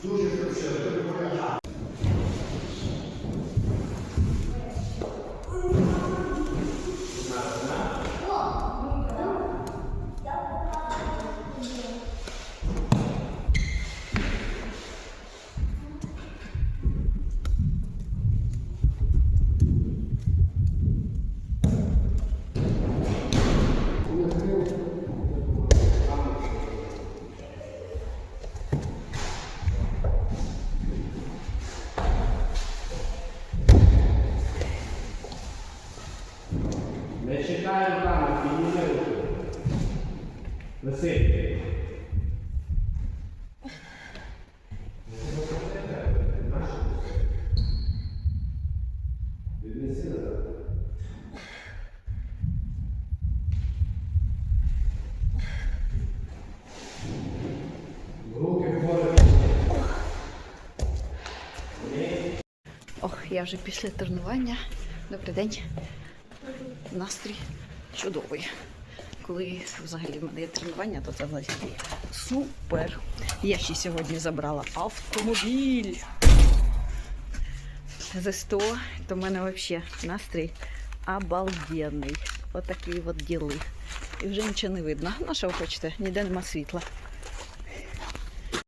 Слушайте, Не чекай руками, підніми руки. Висить. Віднеси назад. Руки. Ох, я вже після тренування. Добрий день. Настрій чудовий. Коли взагалі в мене є тренування, то це взагалі супер. Я ще сьогодні забрала автомобіль. За 100, то в мене взагалі настрій обалденний. Отакі от діли. І вже нічого не видно. Ну, що ви хочете, ніде нема світла.